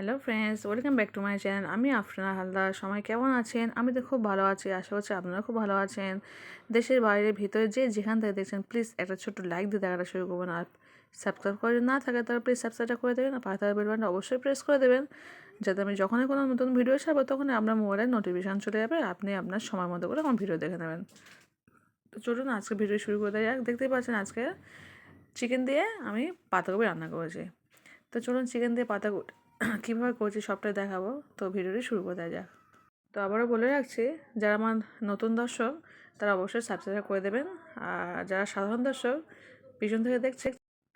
Hello friends welcome back to my channel আমি আফরানা হালদার। সবাই কেমন আছেন? আমি তো খুব ভালো আছি। আশা করছি আপনারা খুব ভালো আছেন। দেশের বাইরে ভিতরে যে যেখান থেকে দেখছেন প্লিজ একটা ছোট্ট লাইক দিয়ে দেখাটা শুরু করবেন আর সাবস্ক্রাইব করে না থাকে, তাহলে প্লিজ সাবস্ক্রাইবটা করে দেবেন আর পাশে বেল বাটনটা অবশ্যই প্রেস করে দেবেন। যাতে আমি যখনই কোনো নতুন ভিডিও ছাড়বো তখনই আপনার মোবাইলে নোটিফিকেশান চলে যাবে আপনি আপনার সময় মতো করে আমার ভিডিও দেখে নেবেন। তো চলুন আজকে ভিডিও শুরু করে দেয় দেখতেই পাচ্ছেন আজকে চিকেন দিয়ে আমি পাতাকপি রান্না করেছি। তো চলুন চিকেন দিয়ে পাতা কীভাবে করছি সবটাই দেখাবো। তো ভিডিওটি শুরু করে দেওয়া যাক। তো আবারও বলে রাখছি, যারা আমার নতুন দর্শক, তারা অবশ্যই সাবস্ক্রাইব করে দেবেন। আর যারা সাধারণ দর্শক, পিছন থেকে দেখছে,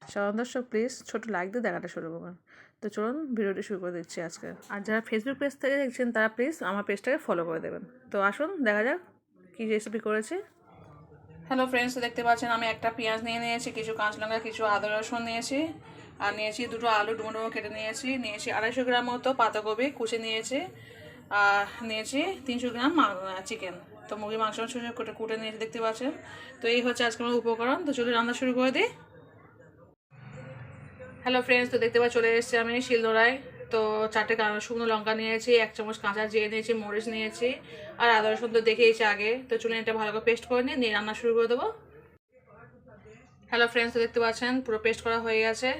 সাধারণ দর্শক প্লিজ ছোটো লাইক দিয়ে দেখাটা শুরু করবেন তো চলুন ভিডিওটি শুরু করে দিচ্ছি আজকে। আর যারা ফেসবুক পেজ থেকে দেখছেন, তারা প্লিজ আমার পেজটাকে ফলো করে দেবেন। তো আসুন, দেখা যাক কী রেসিপি করেছি। হ্যালো ফ্রেন্ডস দেখতে পাচ্ছেন, আমি একটা পেঁয়াজ নিয়ে নিয়েছি, কিছু কাঁচা লঙ্কা, কিছু আদা রসুন নিয়েছি। আর নিয়েছি দুটো আলু ডুমো কেটে নিয়েছি নিয়েছি আড়াইশো গ্রাম মতো পাতাকপি কুচে নিয়েছি, আর নিয়েছি তিনশো গ্রাম চিকেন। তো মুরগির মাংস কুটে কুটে নিয়েছি, দেখতে পাচ্ছেন? তো এই হচ্ছে আজকে আমার উপকরণ। তো চলে রান্না শুরু করে দিই। হ্যালো ফ্রেন্ডস তো দেখতে পাচ্ছি, চলে এসেছি আমি শিলনোড়ায়। তো চারটে শুকনো লঙ্কা নিয়েছি, এক চামচ কাঁচা জিরে নিয়েছি, মরিচ নিয়েছি, আর আদা রসুন তো দেখেইছি আগে। তো চুলে এটা ভালো করে পেস্ট করে নিয়ে নিয়ে রান্না শুরু করে দেবো। হ্যালো ফ্রেন্ডস তো দেখতে পাচ্ছেন, পুরো পেস্ট করা হয়ে গেছে।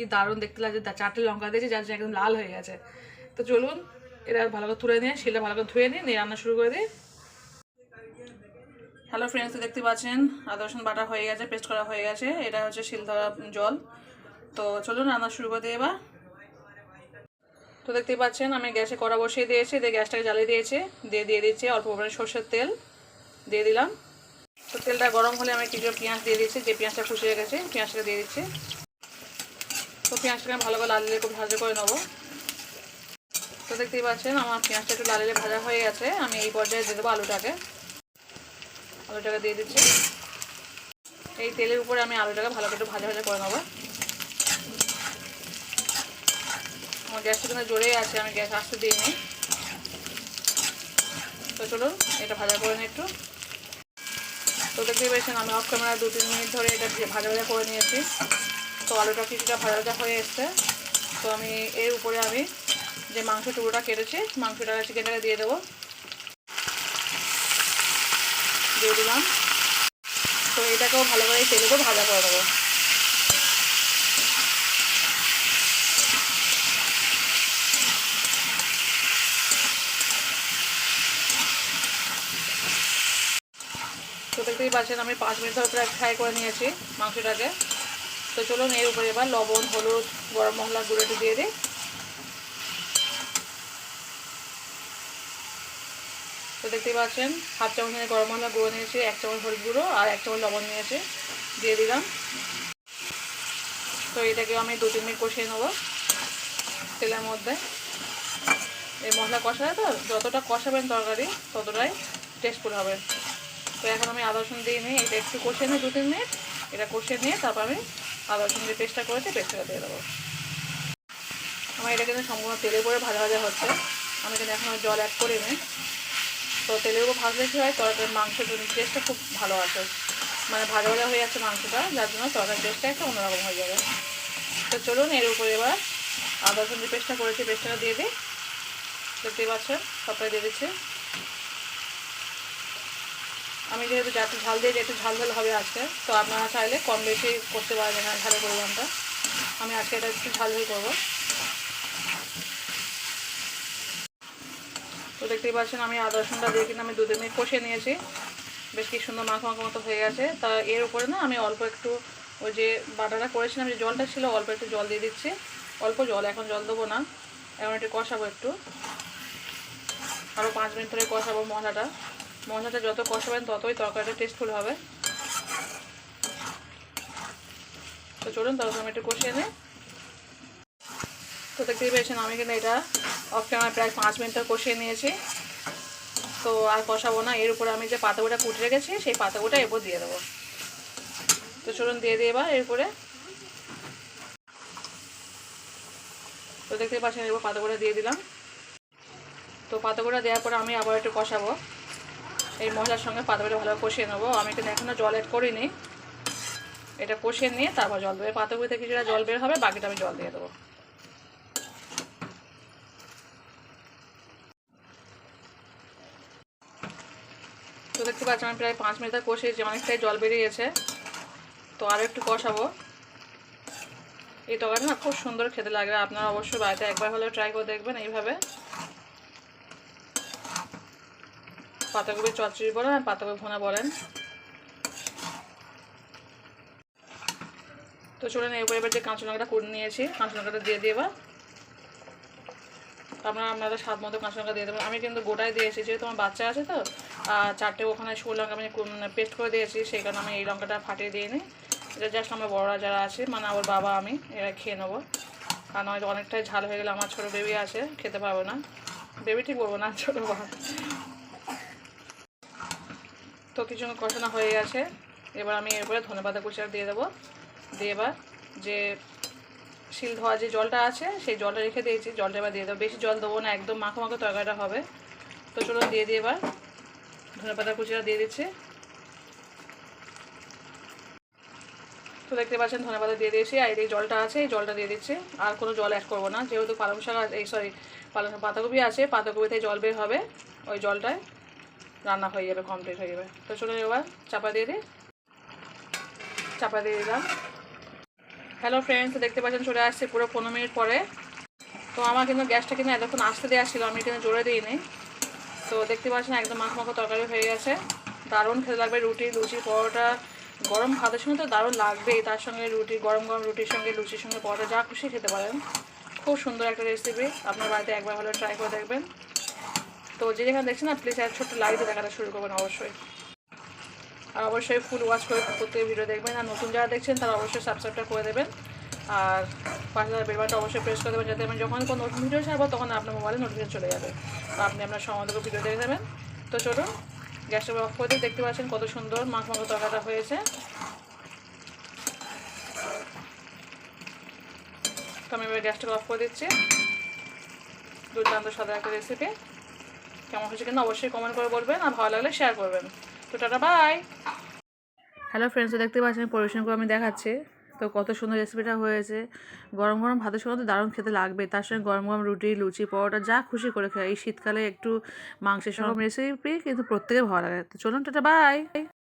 কি দারুণ দেখতে লাগছে। চারটে লঙ্কা দিয়েছি, যার একদম লাল হয়ে গেছে। তো চলুন এটা ভালো করে তুলে নিয়ে, শিলটা ভালো করে ধুয়ে নিয়ে নিয়ে রান্না শুরু করে দিই। হ্যালো ফ্রেন্ডস দেখতে পাচ্ছেন আদা রসুন বাটা হয়ে গেছে পেস্ট করা হয়ে গেছে। এটা হচ্ছে শিলধরা জল। তো চলুন, রান্না শুরু করে দিই এবার। তো দেখতেই পাচ্ছেন, আমি গ্যাসে কড়া বসিয়ে দিয়েছি, দিয়ে গ্যাসটাকে জ্বালিয়ে দিয়েছি। দিয়ে দিয়ে দিচ্ছি অল্প পরিমাণে সর্ষের তেল। দিয়ে দিলাম। তো তেলটা গরম হলে আমি কিছু পেঁয়াজ দিয়ে দিচ্ছি, যে পেঁয়াজটা ফুসিয়ে গেছে পেঁয়াজটা দিয়ে দিচ্ছি। তো পেঁয়াজটাকে ভালো করে লাল খুব ভাজা করে নেব। তো দেখতেই পাচ্ছেন, আমার পেঁয়াজটা একটু লাল ভাজা হয়ে গেছে। আমি এই পর্যায়ে দিয়ে দেবো আলুটাকে। আলুটাকে দিয়ে দিচ্ছি। এই তেলের উপরে আমি আলুটাকে ভালো করে একটু ভাজা ভাজা করে নেব। আমার গ্যাসটা কিন্তু জোরেই আছে, আমি গ্যাস আসতে দিইনি তো চলুন, এটা ভাজা করে নিই একটু। তো দেখতেই পাচ্ছেন, আমি অফ ক্যামেরা দু তিন মিনিট ধরে এটা ভাজা ভাজা করে নিয়েছি। তো আলুটা কিছুটা ভাজা হয়ে এসছে। তো আমি এর উপরে আমি যে মাংস টুকরোটা কেটেছি, মাংসটা চিকেনটাকে দিয়ে দেবো। দিয়ে দিলাম। তো এটাকেও ভালো করে তেলেও ভাজা করে দেবো তো দেখতেই পাচ্ছেন, আমি পাঁচ মিনিট ধরে প্রায় ফ্রাই করে নিয়েছি মাংসটাকে। তো চলুন এর উপরে এবার লবণ, হলুদ, গরম মশলা গুঁড়োটি দিয়ে দিই। তো দেখতেই পাচ্ছেন, হাফ চামচ নিয়ে গরম মশলা গুঁড়ো নিয়েছি, এক চামচ হলুদ গুঁড়ো আর এক চামচ লবণ নিয়েছি, দিয়ে দিলাম। তো এটাকে আমি দু তিন মিনিট কষিয়ে নেব তেলের মধ্যে। এই মশলা কষায় তো যতটা কষাবেন তরকারি, ততটাই টেস্টফুল হবে। তো এখন আমি আদা রসুন দিয়ে নিই এটা একটু কষিয়ে নিই দু তিন মিনিট, এটা কষিয়ে নিয়ে তারপর আমি আদা রসুন দিয়ে পেস্টটা করেছি পেস্টটা দিয়ে দেবো। আমার এটা কিন্তু সম্পূর্ণ তেলের উপরে ভাজা ভাজা হচ্ছে। আমি কিন্তু এখনও জল অ্যাড করিনি। তো তেলের উপর ভাজলে কী হয়? তরকারির মাংসের টেস্টটা খুব ভালো আসে। মানে ভাজা ভাজা হয়ে যাচ্ছে মাংসটা, যার জন্য তরকারির টেস্টটা একটা অন্যরকম হয়ে যাবে। তো চলুন এর উপরে এবার আদা রসুন পেস্টটা করেছি পেস্টটা দিয়ে দিই। দেখতেই পাচ্ছেন? সবটাই দিয়ে দিচ্ছি। আমি যেহেতু একটু ঝাল দিয়ে একটু ঝাল ঝাল হবে আজকে, তো আপনারা চাইলে কম বেশি করতে পারবেন না ঝালের পরিমাণটা। আমি আজকে এটা একটু ঝাল ঝাল করব। তো দেখতেই পাচ্ছেন, আমি আদা রসুনটা দিয়ে কিন্তু আমি দু তিন মিনিট কষিয়ে নিয়েছি। বেশ কি সুন্দর মাখো মাখো মতো হয়ে গেছে। তা এর উপরে না আমি অল্প একটু ওই যে বাটাটা করেছিলাম, যে জলটা ছিল, অল্প একটু জল দিয়ে দিচ্ছি। অল্প জল, এখন জল দেবো না। এখন একটু কষাবো একটু। আরও পাঁচ মিনিট ধরে কষাবো মশলাটা। মশলাটা যত কষাবেন ততই তরকারিটা টেস্টফুল হবে। তো চলুন তখন আমি একটু কষিয়ে নিই। তো দেখতেই পেয়েছেন, আমি কিন্তু এটা অফ ক্যামেরা প্রায় পাঁচ মিনিট ধরে কষিয়ে নিয়েছি। তো আর কষাবো না, এর উপরে আমি যে পাতাগুটা কুটে রেখেছি, সেই পাতাগুটা এরপর দিয়ে দেবো। তো চলুন, দিয়ে দিয়ে এবার এরপরে তো দেখতেই পাচ্ছেন, এরপর পাতাগুলো দিয়ে দিলাম। তো পাতাগুলো দেওয়ার পরে আমি আবার একটু কষাবো। এই মশলার সঙ্গে পাতাগুলো ভালো কষিয়ে নেব। আমি কিন্তু এখনও জল অ্যাড করিনি। এটা কষিয়ে নিয়ে তারপর জল দেবো। পাতাগুলি থেকে যেটা জল বের হবে, বাকিটা আমি জল দিয়ে দেবো। তো দেখতে পাচ্ছি, আমি প্রায় পাঁচ মিনিট কষিয়েছি, অনেকটাই জল বেরিয়েছে। তো আরও একটু কষাবো। এই টকাটা খুব সুন্দর খেতে লাগবে আপনারা অবশ্যই বাড়িতে একবার হলেও ট্রাই করে দেখবেন এইভাবে। পাতাকপি চচ্চড়ি বলেন আর পাতাকপি ভোনা বলেন। তো চলুন এরপর এবার যে কাঁচা লঙ্কাটা করে নিয়েছি কাঁচা লঙ্কাটা দিয়ে দিয়ে এবার। আপনারা আপনাদের স্বাদ মতো কাঁচা লঙ্কা দিয়ে দেবেন। আমি কিন্তু গোটাই দিয়েছি যেহেতু আমার বাচ্চা আছে তো, আর চারটে ওখানে শুকনো লঙ্কা আমি পেস্ট করে দিয়েছি, সেই কারণে আমি এই লঙ্কাটা ফাটিয়ে দিয়ে নিই এটা জাস্ট আমার বড়রা যারা আছে মানে আমার বাবা, আমি, এরা খেয়ে নেব। কারণ হয়তো অনেকটাই ঝাল হয়ে গেলে আমার ছোটো বেবি আছে, খেতে পারব না। বেবি ঠিক বলব না, ছোটো বাবা। তো কিছু কষানো হয়ে গেছে। এবার আমি এরপরে ধনে পাতা কুচিটা দিয়ে দেবো। দিয়ে এবার যে শিল ধোয়া যে জলটা আছে, সেই জলটা রেখে দিয়েছি। জলটা এবার দিয়ে দেবো। বেশি জল দেবো না, একদম মাখো মাখো তরকারিটা হবে। তো চলুন দিয়ে দিয়ে এবার। ধনে পাতা কুচিটা দিয়ে দিচ্ছি। তো দেখতে পাচ্ছেন ধনে পাতা দিয়ে দিয়েছি। আর এই জলটা আছে, এই জলটা দিয়ে দিচ্ছি। আর কোনো জল অ্যাড করব না। যেহেতু পালং শাক এই সরি পালং পাতাকপি আছে, পাতাকপিতে জল বের হবে ওই জলটায়। রান্না হয়ে যাবে কমপ্লিট হয়ে যাবে তো চলুন এবার চাপা দিয়ে দিই। চাপা দিয়ে দিলাম। হ্যালো ফ্রেন্ডস দেখতে পাচ্ছেন চলে আসছে পুরো পনেরো মিনিট পরে। তো আমার কিন্তু গ্যাসটা কিন্তু এতক্ষণ আসতে দেওয়া ছিল, আমি কিন্তু জোরে দিইনি। তো দেখতে পাচ্ছেন একদম মাখো মাখো তরকারি হয়ে গেছে। দারুণ খেতে লাগবে রুটি, লুচি, পরোটা। গরম ভাতের সঙ্গে তো দারুণ লাগবেই, তার সঙ্গে রুটি, গরম গরম রুটির সঙ্গে, লুচির সঙ্গে, পরোটা, যা খুশি খেতে পারেন। খুব সুন্দর একটা রেসিপি আপনার বাড়িতে একবার হলে ট্রাই করে দেখবেন। তো যে যেখানে দেখছেন না প্লিজ এক ছোট্ট দিয়ে দেখাটা শুরু করবেন অবশ্যই। আর অবশ্যই ফুল ওয়াচ করে প্রত্যেক ভিডিও দেখবেন। আর নতুন যারা দেখছেন, তারা অবশ্যই সাবস্ক্রাইবটা করে দেবেন। আর পাশে বেল বাটনটা অবশ্যই প্রেস করে দেবেন, যাতে আমি যখন কোনো নতুন ভিডিও ছাড়বো, তখন আপনার মোবাইলে নোটিফিকেশন চলে যাবে। তো আপনি আপনার সময় ভিডিও দেখে দেবেন তো চলুন গ্যাসটা অফ করে দেখতে পাচ্ছেন কত সুন্দর মাখ মাখো তরকারিটা হয়েছে। তো আমি এবার গ্যাসটাকে অফ করে দিচ্ছি। দুর্দান্ত সাদা একটা রেসিপি কেমন হয়েছে কিন্তু অবশ্যই কমেন্ট করে বলবেন আর ভালো লাগলে শেয়ার করবেন। তো টাটা বাই হ্যালো ফ্রেন্ডস দেখতে পাচ্ছেন পরিবেশন করে আমি দেখাচ্ছি। তো কত সুন্দর রেসিপিটা হয়েছে। গরম গরম ভাতের সঙ্গে তো দারুণ খেতে লাগবে। তার সঙ্গে গরম গরম রুটি লুচি পরোটা যা খুশি করে খায়। এই শীতকালে একটু মাংসের সঙ্গে রেসিপি কিন্তু প্রত্যেকে ভালো লাগে। তো চলুন টাটা বাই